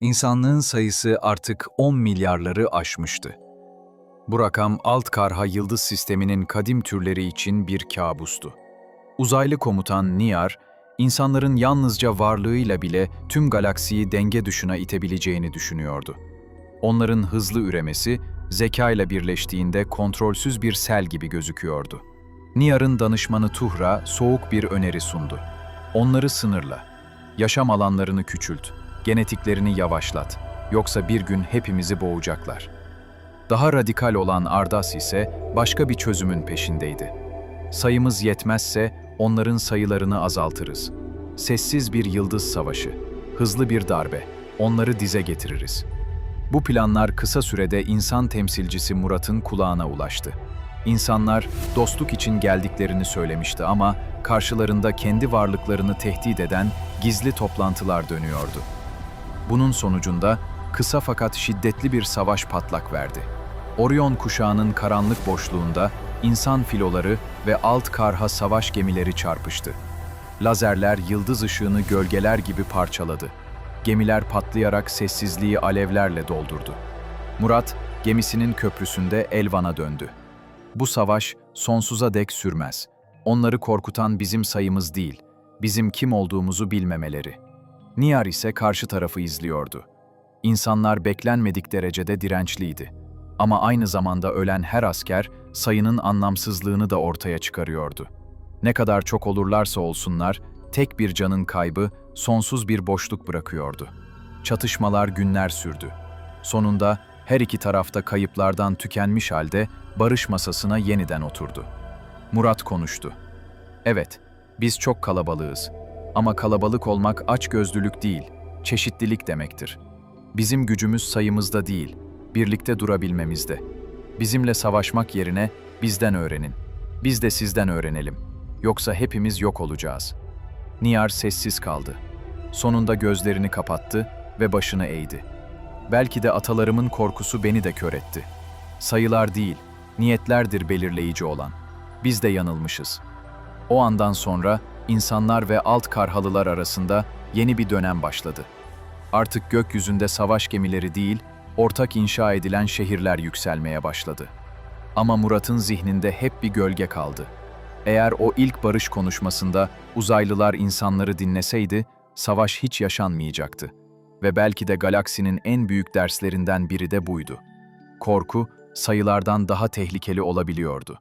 İnsanlığın sayısı artık 10 milyarları aşmıştı. Bu rakam alt karha yıldız sisteminin kadim türleri için bir kabustu. Uzaylı komutan Niyar, insanların yalnızca varlığıyla bile tüm galaksiyi denge dışına itebileceğini düşünüyordu. Onların hızlı üremesi, zeka ile birleştiğinde kontrolsüz bir sel gibi gözüküyordu. Niyar'ın danışmanı Tuhra soğuk bir öneri sundu. Onları sınırla, yaşam alanlarını küçült, genetiklerini yavaşlat, yoksa bir gün hepimizi boğacaklar. Daha radikal olan Ardas ise başka bir çözümün peşindeydi. Sayımız yetmezse onların sayılarını azaltırız. Sessiz bir yıldız savaşı, hızlı bir darbe, onları dize getiririz. Bu planlar kısa sürede insan temsilcisi Murat'ın kulağına ulaştı. İnsanlar dostluk için geldiklerini söylemişti ama karşılarında kendi varlıklarını tehdit eden gizli toplantılar dönüyordu. Bunun sonucunda kısa fakat şiddetli bir savaş patlak verdi. Orion kuşağının karanlık boşluğunda insan filoları ve alt karha savaş gemileri çarpıştı. Lazerler yıldız ışığını gölgeler gibi parçaladı. Gemiler patlayarak sessizliği alevlerle doldurdu. Murat, gemisinin köprüsünde Elvan'a döndü. Bu savaş sonsuza dek sürmez. Onları korkutan bizim sayımız değil, bizim kim olduğumuzu bilmemeleri. Niyar ise karşı tarafı izliyordu. İnsanlar beklenmedik derecede dirençliydi. Ama aynı zamanda ölen her asker sayının anlamsızlığını da ortaya çıkarıyordu. Ne kadar çok olurlarsa olsunlar, tek bir canın kaybı sonsuz bir boşluk bırakıyordu. Çatışmalar günler sürdü. Sonunda her iki tarafta kayıplardan tükenmiş halde barış masasına yeniden oturdu. Murat konuştu. Evet, biz çok kalabalığız. Ama kalabalık olmak açgözlülük değil, çeşitlilik demektir. Bizim gücümüz sayımızda değil, birlikte durabilmemizde. Bizimle savaşmak yerine bizden öğrenin. Biz de sizden öğrenelim. Yoksa hepimiz yok olacağız. Niyar sessiz kaldı. Sonunda gözlerini kapattı ve başını eğdi. Belki de atalarımın korkusu beni de kör etti. Sayılar değil, niyetlerdir belirleyici olan. Biz de yanılmışız. O andan sonra insanlar ve alt karhalılar arasında yeni bir dönem başladı. Artık gökyüzünde savaş gemileri değil, ortak inşa edilen şehirler yükselmeye başladı. Ama Murat'ın zihninde hep bir gölge kaldı. Eğer o ilk barış konuşmasında uzaylılar insanları dinleseydi, savaş hiç yaşanmayacaktı. Ve belki de galaksinin en büyük derslerinden biri de buydu. Korku, sayılardan daha tehlikeli olabiliyordu.